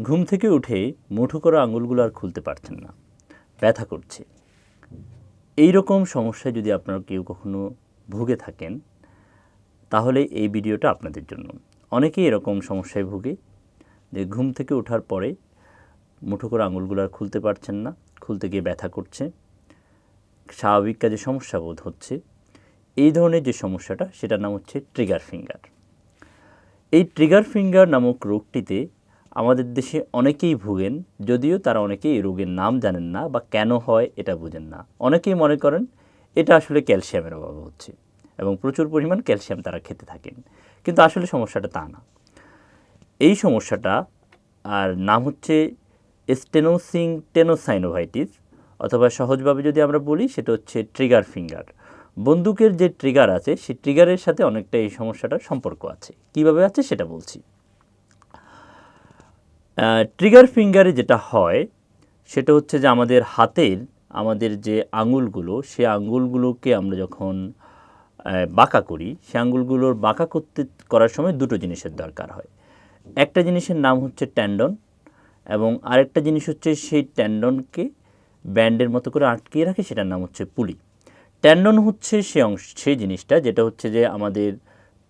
ঘুম থেকে উঠে মুঠো করা আঙুলগুলো আর খুলতে পারছেন না। ব্যথা করছে। এই রকম সমস্যায় যদি আপনারা কেউ কখনো ভুগে থাকেন, তাহলে এই ভিডিওটা আপনাদের জন্য। অনেকেই এরকম সমস্যায় ভুগে যে ঘুম থেকে ওঠার পরে মুঠো করে আঙুলগুলো আর খুলতে পারছেন না, খুলতে গিয়ে ব্যথা করছে। স্বাভাবিক কাজে সমস্যা বোধ হচ্ছে। এই ধরনের যে সমস্যাটা, সেটার নাম হচ্ছে ট্রিগার ফিঙ্গার এই ট্রিগার ফিঙ্গার নামক রোগটিতে আমাদের দেশে অনেকেই ভুগেন, যদিও তারা অনেকেই এই রোগের নাম জানেন না বা কেন হয় এটা বুঝেন না। অনেকেই মনে করেন এটা আসলে ক্যালসিয়ামের অভাব হচ্ছে এবং প্রচুর পরিমাণ ক্যালসিয়াম তারা খেতে থাকেন। কিন্তু আসলে সমস্যাটা তা না। এই সমস্যাটা, আর নাম হচ্ছে স্টেনোসিং টেনোসাইনোভাইটিস অথবা সহজভাবে যদি আমরা বলি সেটা হচ্ছে ট্রিগার ফিঙ্গার। বন্দুকের যে ট্রিগার আছে, সেই ট্রিগারের সাথে অনেকটা এই সমস্যাটার সম্পর্ক আছে। কীভাবে আছে সেটা বলছি। ট্রিগার ফিঙ্গারে যেটা হয়, সেটা হচ্ছে যে আমাদের হাতের, আমাদের যে আঙুলগুলো, সে আঙুলগুলোকে আমরা যখন বাঁকা করি, সে আঙুলগুলোর বাঁকা করতে, করার সময় দুটো জিনিসের দরকার হয়। একটা জিনিসের নাম হচ্ছে ট্যান্ডন এবং আরেকটা জিনিস হচ্ছে সেই ট্যান্ডনকে ব্যান্ডের মতো করে আটকিয়ে রাখে, সেটার নাম হচ্ছে পুলি ট্যান্ডন হচ্ছে সে অংশ, সেই জিনিসটা যেটা হচ্ছে যে আমাদের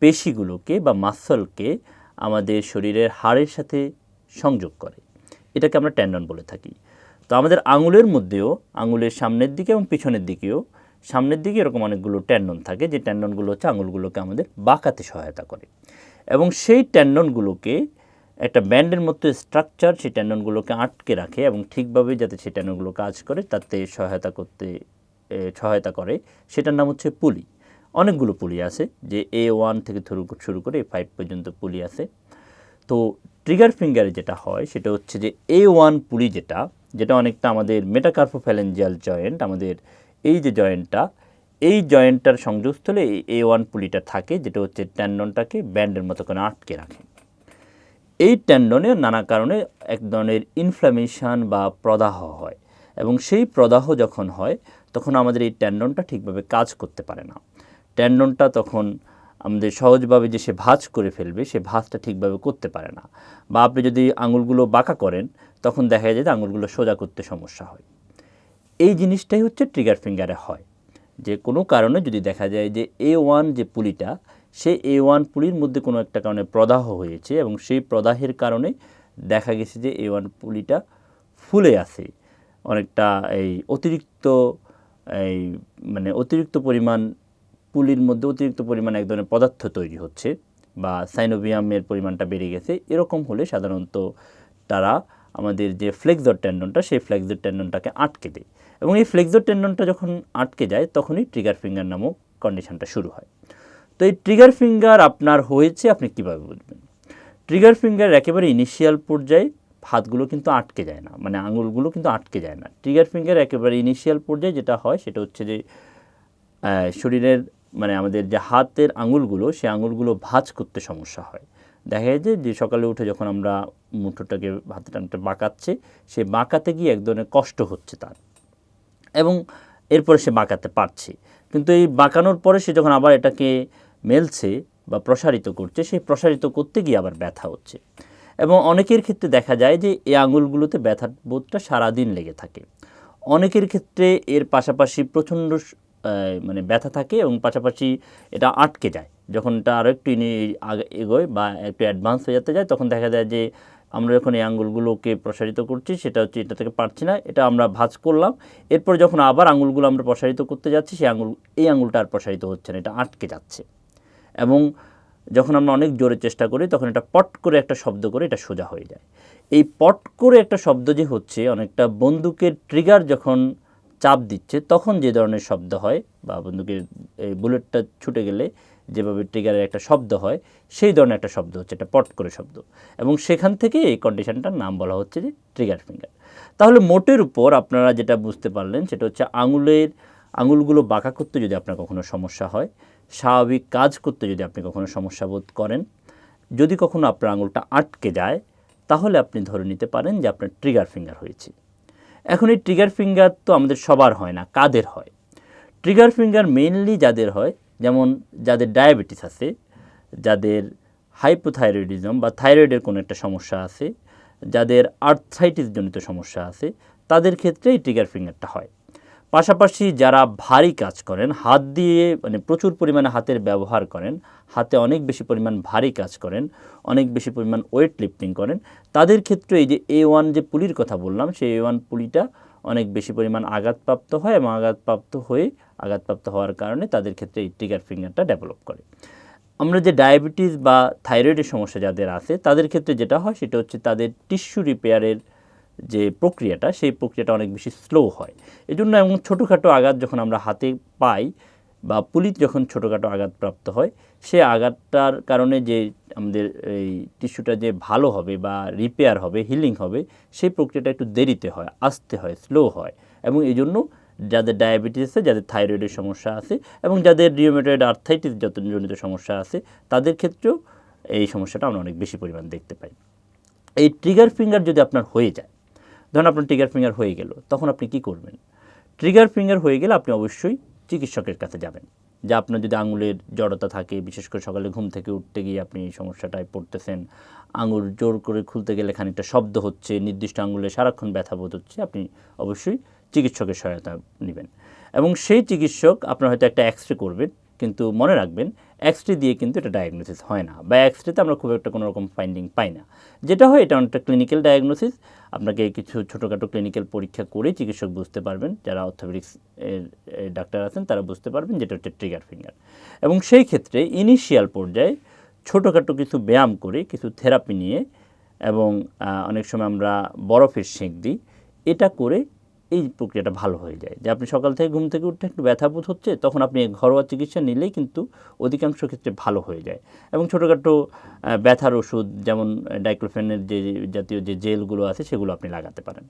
পেশিগুলোকে বা মাসলকে আমাদের শরীরের হাড়ের সাথে সংযোগ করে। এটাকে আমরা ট্যান্ডন বলে থাকি। তো আমাদের আঙুলের মধ্যেও, আঙুলের সামনের দিকে এবং পিছনের দিকেও, সামনের দিকে এরকম অনেকগুলো ট্যান্ডন থাকে, যে ট্যান্ডনগুলো হচ্ছে আঙুলগুলোকে আমাদের বাঁকাতে সহায়তা করে। এবং সেই ট্যান্ডনগুলোকে, একটা ব্যান্ডের মতো স্ট্রাকচার, সেই ট্যান্ডনগুলোকে আটকে রাখে এবং ঠিকভাবে যাতে সেই ট্যান্ডনগুলো কাজ করে, তাতে সহায়তা করতে সহায়তা করে, সেটার নাম হচ্ছে পুলি। অনেকগুলো পুলি আছে, যে এ ওয়ান থেকে শুরু করে এ ফাইভ পর্যন্ত পুলি আছে। তো ট্রিগার ফিঙ্গারে যেটা হয়, সেটা হচ্ছে যে এ ওয়ান পুলি যেটা যেটা অনেকটা আমাদের মেটাকার্পোফ্যালেঞ্জিয়াল জয়েন্ট আমাদের এই যে জয়েন্টটা এই জয়েন্টটার সংযোগস্থলে এই এ ওয়ান পুলিটা থাকে, যেটা হচ্ছে ট্যান্ডনটাকে ব্যান্ডের মতো করে আটকে রাখে। এই ট্যান্ডনে নানা কারণে এক ধরনের ইনফ্ল্যামেশন বা প্রদাহ হয় এবং সেই প্রদাহ যখন হয়, তখন আমাদের এই ট্যান্ডনটা ঠিকভাবে কাজ করতে পারে না। ট্যান্ডনটা তখন আমাদের সহজভাবে যে সে ভাঁজ করে ফেলবে, সে ভাঁজটা ঠিকভাবে করতে পারে না। বা আপনি যদি আঙুলগুলো বাঁকা করেন, তখন দেখা যায় যে আঙুলগুলো সোজা করতে সমস্যা হয়। এই জিনিসটাই হচ্ছে ট্রিগার ফিঙ্গারে হয়। যে কোনো কারণে যদি দেখা যায় যে এ ওয়ান যে পুলিটা, সে এ ওয়ান পুলির মধ্যে কোনো একটা কারণে প্রদাহ হয়েছে এবং সেই প্রদাহের কারণে দেখা গেছে যে এ ওয়ান পুলিটা ফুলে আছে। অনেকটা এই অতিরিক্ত, এই মানে অতিরিক্ত পরিমাণ পুলির মধ্যে অতিরিক্ত পরিমাণ এক ধরনের পদার্থ তৈরি হচ্ছে বা সাইনোভিয়ামের পরিমাণটা বেড়ে গেছে। এরকম হলে সাধারণত তারা আমাদের যে ফ্লেক্সর টেন্ডনটা, সেই ফ্লেক্সর টেন্ডনটাকে আটকে দেয় এবং এই ফ্লেক্সর টেন্ডনটা যখন আটকে যায়, তখনই ট্রিগার ফিঙ্গার নামক কন্ডিশনটা শুরু হয়। তো এই ট্রিগার ফিঙ্গার আপনার হয়েছে, আপনি কীভাবে বুঝবেন? ট্রিগার ফিঙ্গার একেবারে ইনিশিয়াল পর্যায়ে হাতগুলো কিন্তু আটকে যায় না মানে আঙুলগুলো কিন্তু আটকে যায় না। ট্রিগার ফিঙ্গার একেবারে ইনিশিয়াল পর্যায়ে যেটা হয়, সেটা হচ্ছে যে শরীরের মানে আমাদের যে হাতের আঙুলগুলো, সেই আঙুলগুলো ভাঁজ করতে সমস্যা হয়। দেখা যায় যে- সকালে উঠে যখন আমরা মুঠোটাকে, হাতে টানতে বাঁকাচ্ছে, সে বাঁকাতে গিয়ে এক ধরনের কষ্ট হচ্ছে তার। এবং এরপরে সে বাঁকাতে পারছে। কিন্তু এই বাঁকানোর পরে সে যখন আবার এটাকে মেলছে বা প্রসারিত করছে, সেই প্রসারিত করতে গিয়ে আবার ব্যথা হচ্ছে। এবং অনেকের ক্ষেত্রে দেখা যায় যে, এই আঙুলগুলোতে ব্যথার বোধটা সারাদিন লেগে থাকে। অনেকের ক্ষেত্রে এর পাশাপাশি প্রচণ্ড স- মানে ব্যথা থাকে এবং পাশাপাশি এটা আটকে যায়। যখন এটা আরও একটু আগে এগোয় বা একটু অ্যাডভান্স হয়ে যেতে যায়, তখন দেখা যায় যে আমরা যখন এই আঙুলগুলোকে প্রসারিত করছি, সেটা হচ্ছে এটা থেকে পারছি না, এটা আমরা ভাজ করলাম। এরপর যখন আবার আঙুলগুলো আমরা প্রসারিত করতে যাচ্ছি, সেই আঙুল এই আঙুলটা আর প্রসারিত হচ্ছে না, এটা আটকে যাচ্ছে। এবং যখন আমরা অনেক জোরে চেষ্টা করি, তখন এটা পট করে একটা শব্দ করে এটা সোজা হয়ে যায়। এই পট করে একটা শব্দ যে হচ্ছে, অনেকটা বন্দুকের ট্রিগার যখন চাপ দিচ্ছে, তখন যে ধরনের শব্দ হয়, বা বন্দুকের এই বুলেটটা ছুটে গেলে যেভাবে ট্রিগারের একটা শব্দ হয়, সেই ধরনের একটা শব্দ হচ্ছে এটা পট করে শব্দ। এবং সেখান থেকে এই কন্ডিশনটার নাম বলা হচ্ছে যে ট্রিগার ফিঙ্গার তাহলে মোটের উপর আপনারা যেটা বুঝতে পারলেন, সেটা হচ্ছে আঙুলের, আঙুলগুলো বাঁকা করতে যদি আপনার কখনো সমস্যা হয়, স্বাভাবিক কাজ করতে যদি আপনি কখনো সমস্যা বোধ করেন, যদি কখনো আপনার আঙুলটা আটকে যায়, তাহলে আপনি ধরে নিতে পারেন যে আপনার ট্রিগার ফিঙ্গার হয়েছে। এখন এই ট্রিগার ফিঙ্গার তো আমাদের সবার হয় না, কাদের হয়? ট্রিগার ফিঙ্গার মেনলি যাদের হয়, যেমন যাদের ডায়াবেটিস আছে, যাদের হাইপোথাইরয়েডিজম বা থাইরয়েডের কোনো একটা সমস্যা আছে, যাদের আর্থ্রাইটিস জনিত সমস্যা আছে, তাদের ক্ষেত্রে এই ট্রিগার ফিঙ্গারটা হয়। পাশাপাশি যারা ভারী কাজ করেন, হাত দিয়ে মানে প্রচুর পরিমাণে হাতের ব্যবহার করেন, হাতে অনেক বেশি পরিমাণ ভারী কাজ করেন, অনেক বেশি পরিমাণ ওয়েট লিফটিং করেন, তাদের ক্ষেত্রে এই যে এ ওয়ান যে পুলির কথা বললাম, সেই এ ওয়ান পুলিটা অনেক বেশি পরিমাণ আঘাতপ্রাপ্ত হয় এবং আঘাতপ্রাপ্ত হয়ে আঘাতপ্রাপ্ত হওয়ার কারণে তাদের ক্ষেত্রে এই ট্রিগার ফিঙ্গারটা ডেভেলপ করে। আমরা যে ডায়াবেটিস বা থাইরয়েডের সমস্যা যাদের আছে, তাদের ক্ষেত্রে যেটা হয়, সেটা হচ্ছে তাদের টিস্যু রিপেয়ারের যে প্রক্রিয়াটা, সেই প্রক্রিয়াটা অনেক বেশি স্লো হয়। এই জন্য এমন ছোটোখাটো আঘাত যখন আমরা হাতে পাই বা পুলিশ যখন ছোটোখাটো আঘাতপ্রাপ্ত হয়, সে আঘাতটার কারণে যে আমাদের এই টিস্যুটা যে ভালো হবে বা রিপেয়ার হবে হিলিং হবে, সেই প্রক্রিয়াটা একটু দেরিতে হয়, আসতে হয় স্লো হয়। এবং এই জন্য যাদের ডায়াবেটিস আছে, যাদের থাইরয়েডের সমস্যা আছে এবং যাদের রিওমেটয়েড আর্থাইটিস জনিত সমস্যা আছে, তাদের ক্ষেত্রেও এই সমস্যাটা আমরা অনেক বেশি পরিমাণ দেখতে পাই। এই ট্রিগার ফিঙ্গার যদি আপনার হয়ে যায় ধরুন আপনার ট্রিগার ফিঙ্গার হয়ে গেল, তখন আপনি কি করবেন? ট্রিগার ফিঙ্গার হয়ে গেলে আপনি অবশ্যই চিকিৎসকের কাছে যাবেন। যে আপনার যদি আঙুলের জড়তা থাকে, বিশেষ করে সকালে ঘুম থেকে উঠতে গিয়ে আপনি এই সমস্যাটায় পড়তেছেন, আঙুল জোর করে খুলতে গেলে খানিকটা শব্দ হচ্ছে, নির্দিষ্ট আঙুলে সারাক্ষণ ব্যথা বোধ হচ্ছে, আপনি অবশ্যই চিকিৎসকের সহায়তা নেবেন। এবং সেই চিকিৎসক আপনার হয়তো একটা এক্স রে করবেন, কিন্তু মনে রাখবেন এক্স রে দিয়ে কিন্তু এটা ডায়াগনোসিস হয় না বা এক্স রেতে আমরা খুব একটা কোনো রকম ফাইন্ডিং পাই না। যেটা হয় এটা অনেকটা ক্লিনিক্যাল ডায়াগনোসিস আপনাকে কিছু ছোটোখাটো ক্লিনিক্যাল পরীক্ষা করে চিকিৎসক বুঝতে পারবেন, যারা অর্থোপেডিক্স ডাক্তার আছেন তারা বুঝতে পারবেন যেটা হচ্ছে ট্রিগার ফিঙ্গার এবং সেই ক্ষেত্রে ইনিশিয়াল পর্যায়ে ছোটোখাটো কিছু ব্যায়াম করে কিছু থেরাপি নিয়ে এবং অনেক সময় আমরা বরফের সেঁক দিই, এটা করে এই প্রক্রিয়াটা ভালো হয়ে যায়। যে আপনি সকাল থেকে ঘুম থেকে উঠতে একটু ব্যথা বোধ হচ্ছে, তখন আপনি ঘরোয়া চিকিৎসা নিলেই কিন্তু অধিকাংশ ক্ষেত্রে ভালো হয়ে যায়। এবং ছোটোখাটো ব্যথার ওষুধ যেমন ডাইক্লোফেনের যে জাতীয় যে জেলগুলো আছে, সেগুলো আপনি লাগাতে পারেন।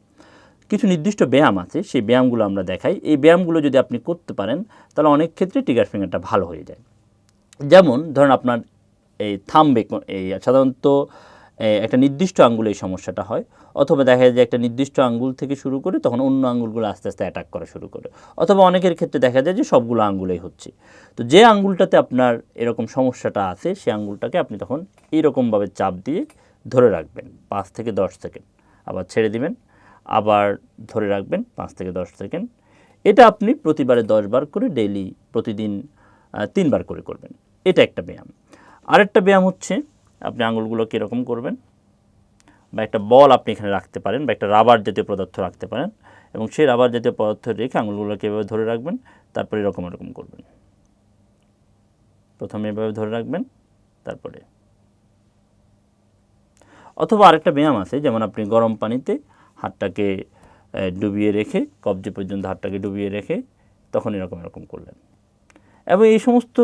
কিছু নির্দিষ্ট ব্যায়াম আছে, সেই ব্যায়ামগুলো আমরা দেখাই। এই ব্যায়ামগুলো যদি আপনি করতে পারেন, তাহলে অনেক ক্ষেত্রে টিগার ফিঙ্গারটা ভালো হয়ে যায়। যেমন ধরুন আপনার এই থামবে এই সাধারণত একটা নির্দিষ্ট আঙ্গুলে এই সমস্যাটা হয়। অথবা দেখা যায় যে একটা নির্দিষ্ট আঙ্গুল থেকে শুরু করে তখন অন্য আঙ্গুলগুলো আস্তে আস্তে অ্যাটাক করা শুরু করে। অথবা অনেকের ক্ষেত্রে দেখা যায় যে সবগুলো আঙ্গুলেই হচ্ছে। তো যে আঙ্গুলটাতে আপনার এরকম সমস্যাটা আছে সেই আঙ্গুলটাকে আপনি তখন এইরকমভাবে চাপ দিয়ে ধরে রাখবেন পাঁচ থেকে দশ সেকেন্ড। আবার ছেড়ে দিবেন, আবার ধরে রাখবেন পাঁচ থেকে দশ সেকেন্ড। এটা আপনি প্রতিবারে দশ বার করে ডেইলি প্রতিদিন তিনবার করে করবেন। এটা একটা ব্যায়াম। আরেকটা ব্যায়াম হচ্ছে, আপনি আঙুলগুলো কীরকম করবেন বা একটা বল আপনি এখানে রাখতে পারেন বা একটা রাবার জাতীয় পদার্থ রাখতে পারেন এবং সেই রাবার জাতীয় পদার্থ রেখে আঙুলগুলোকে এভাবে ধরে রাখবেন? তারপরে এরকম এরকম করবেন। প্রথমে এভাবে ধরে রাখবেন, তারপরে। অথবা আরেকটা ব্যায়াম আছে, যেমন আপনি গরম পানিতে হাতটাকে ডুবিয়ে রেখে, কবজি পর্যন্ত হাতটাকে ডুবিয়ে রেখে তখন এরকম এরকম করলেন। এবং এই সমস্ত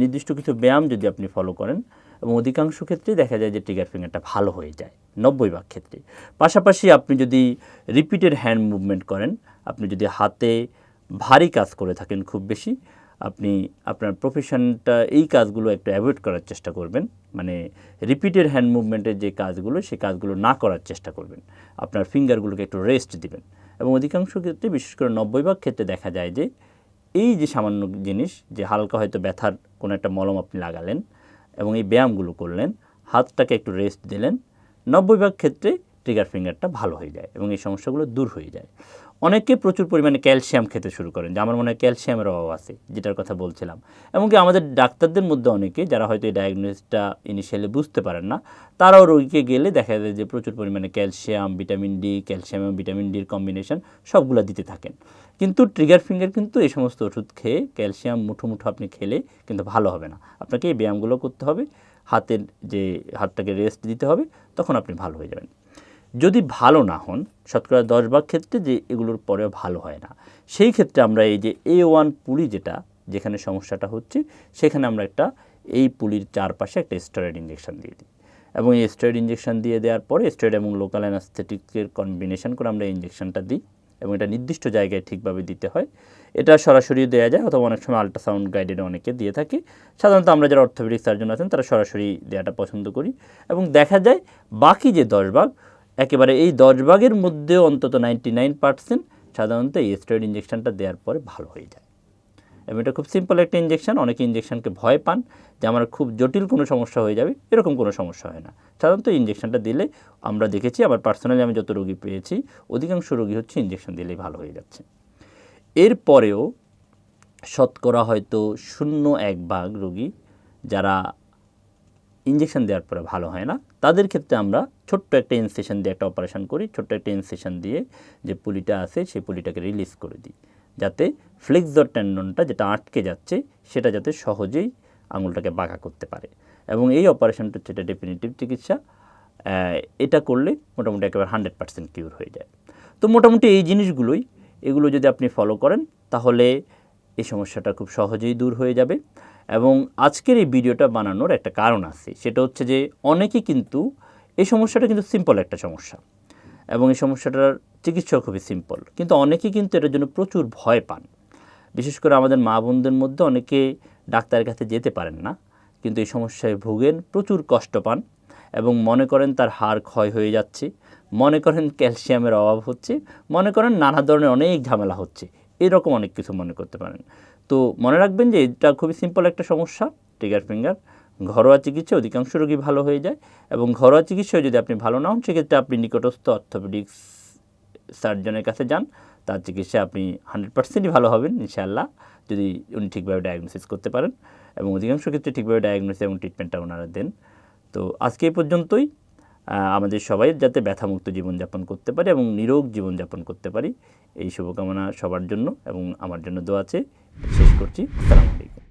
নির্দিষ্ট কিছু ব্যায়াম যদি আপনি ফলো করেন এবং অধিকাংশ ক্ষেত্রে দেখা যায় যে ট্রিগার ফিঙ্গারটা ভালো হয়ে যায়, নব্বই ভাগ ক্ষেত্রে। পাশাপাশি আপনি যদি রিপিটেড হ্যান্ড মুভমেন্ট করেন, আপনি যদি হাতে ভারী কাজ করে থাকেন খুব বেশি, আপনি আপনার প্রফেশনটা এই কাজগুলো একটু অ্যাভয়েড করার চেষ্টা করবেন। মানে রিপিটেড হ্যান্ড মুভমেন্টের যে কাজগুলো সেই কাজগুলো না করার চেষ্টা করবেন। আপনার ফিঙ্গারগুলোকে একটু রেস্ট দিবেন। এবং অধিকাংশ ক্ষেত্রে, বিশেষ করে নব্বই ভাগ ক্ষেত্রে দেখা যায় যে, এই যে সামান্য জিনিস, যে হালকা হয়তো ব্যথার কোনো একটা মলম আপনি লাগালেন এবং এই ব্যায়ামগুলো করলেন, হাতটাকে একটু রেস্ট দিলেন, নব্বই ভাগ ক্ষেত্রে ট্রিগার ফিঙ্গারটা ভালো হয়ে যায় এবং এই সমস্যাগুলো দূর হয়ে যায়। অনেকে প্রচুর পরিমাণে ক্যালসিয়াম খেতে শুরু করেন, যে আমার মনে হয় ক্যালসিয়ামের অভাব আছে, যেটার কথা বলছিলাম। এমনকি আমাদের ডাক্তারদের মধ্যে অনেকে, যারা হয়তো এই ডায়াগনোসিসটা ইনিশিয়ালি বুঝতে পারেন না, তারাও রোগীকে গেলে দেখা যায় যে প্রচুর পরিমাণে ক্যালসিয়াম ভিটামিন ডি ক্যালসিয়াম এবং ভিটামিন ডির কম্বিনেশন সবগুলো দিতে থাকেন। কিন্তু ট্রিগার ফিঙ্গার কিন্তু এই সমস্ত ওষুধ খেয়ে ক্যালসিয়াম মুঠো মুঠো আপনি খেলে কিন্তু ভালো হবে না। আপনাকে এই ব্যায়ামগুলো করতে হবে, হাতের যে হাতটাকে রেস্ট দিতে হবে, তখন আপনি ভালো হয়ে যাবেন। যদি ভালো না হন, শতকরা দশ ভাগ ক্ষেত্রে যে এগুলোর পরেও ভালো হয় না। সেই ক্ষেত্রে আমরা এই যে এ ওয়ান পুলি যেটা, যেখানে সমস্যাটা হচ্ছে, সেখানে আমরা একটা এই পুলির চারপাশে একটা স্টেরয়েড ইঞ্জেকশন দিয়ে দিই। এবং এই স্টেরয়েড ইঞ্জেকশন দিয়ে দেওয়ার পরে স্টেরয়েড এবং লোকাল অ্যানাস্থেটিকের কম্বিনেশন করে আমরা ইঞ্জেকশনটা দিই এবং এটা নির্দিষ্ট জায়গায় ঠিকভাবে দিতে হয়। এটা সরাসরি দেওয়া যায় অথবা অনেক সময় আল্ট্রাসাউন্ড গাইডেড অনেকে দিয়ে থাকে। সাধারণত আমরা যারা অর্থোপেডিক সার্জন আছেন, তারা সরাসরি দেওয়াটা পছন্দ করি। এবং দেখা যায় বাকি যে দশ ভাগ একেবারে এই দশ ভাগের মধ্যেও অন্তত নাইনটি নাইন পার্সেন্ট সাধারণত এই স্টেরয়েড ইঞ্জেকশানটা দেওয়ার পরে ভালো হয়ে যায়। এবং এটা খুব সিম্পল একটা ইঞ্জেকশন অনেকে ইঞ্জেকশনকে ভয় পান যে আমার খুব জটিল কোনো সমস্যা হয়ে যাবে, এরকম কোনো সমস্যা হয় না। সাধারণত ইঞ্জেকশনটা দিলে আমরা দেখেছি আমার পার্সোনালি আমি যত রোগী পেয়েছি, অধিকাংশ রোগী হচ্ছে ইঞ্জেকশন দিলেই ভালো হয়ে যাচ্ছে। এরপরেও শতকরা হয়তো শূন্য এক ভাগ রোগী যারা ইঞ্জেকশন দেওয়ার পরে ভালো হয় না। তাদের ক্ষেত্রে আমরা ছোট্ট একটা ইনসেশন দিয়ে একটা অপারেশন করি। ছোট্ট একটা ইনসেশন দিয়ে যে পুলিটা আছে, সেই পুলিটাকে রিলিজ করে দিই। যাতে ফ্লেক্সর ট্যান্ডনটা যেটা আটকে যাচ্ছে, সেটা যাতে সহজেই আঙুলটাকে বাঁকা করতে পারে। এবং এই অপারেশনটা হচ্ছে এটা ডেফিনিটিভ চিকিৎসা এটা করলে মোটামুটি একেবারে হান্ড্রেড পার্সেন্ট কিউর হয়ে যায়। তো মোটামুটি এই জিনিসগুলোই। এগুলো যদি আপনি ফলো করেন, তাহলে এই সমস্যাটা খুব সহজেই দূর হয়ে যাবে। এবং আজকের এই ভিডিওটা বানানোর একটা কারণ আছে। সেটা হচ্ছে যে অনেকেই কিন্তু এই সমস্যাটা কিন্তু সিম্পল একটা সমস্যা এবং এই সমস্যাটার চিকিৎসাও খুবই সিম্পল কিন্তু অনেকেই কিন্তু এটার জন্য প্রচুর ভয় পান। বিশেষ করে আমাদের মা বোনদের মধ্যে অনেকে ডাক্তারের কাছে যেতে পারেন না, কিন্তু এই সমস্যায় ভোগেন, প্রচুর কষ্ট পান এবং মনে করেন তার হাড় ক্ষয় হয়ে যাচ্ছে, মনে করেন ক্যালসিয়ামের অভাব হচ্ছে, মনে করেন নানা ধরনের অনেক ঝামেলা হচ্ছে, এরকম অনেক কিছু মনে করতে পারেন। তো মনে রাখবেন যে এটা খুবই সিম্পল একটা সমস্যা ট্রিগার ফিঙ্গার ঘরোয়া চিকিৎসা অধিকাংশ রোগী ভালো হয়ে যায় এবং ঘরোয়া চিকিৎসায় যদি আপনি ভালো না হন, সেক্ষেত্রে আপনি নিকটস্থ অর্থোপেডিক্স সার্জনের কাছে যান, তার চিকিৎসা আপনি হান্ড্রেড পার্সেন্টই ভালো হবেন, ইনশাআল্লাহ, যদি উনি ঠিকভাবে ডায়াগনোসিস করতে পারেন এবং অধিকাংশ ক্ষেত্রে ঠিকভাবে ডায়াগনোসিস এবং ট্রিটমেন্টটা ওনারা দেন। তো আজকে এই পর্যন্তই। আমাদের সবাই যাতে ব্যথামুক্ত জীবনযাপন করতে পারি এবং নিরোগ জীবনযাপন করতে পারি, এই শুভকামনা সবার জন্য এবং আমার জন্য দোয়া আছে। শেষ করছি। আসসালামু আলাইকুম।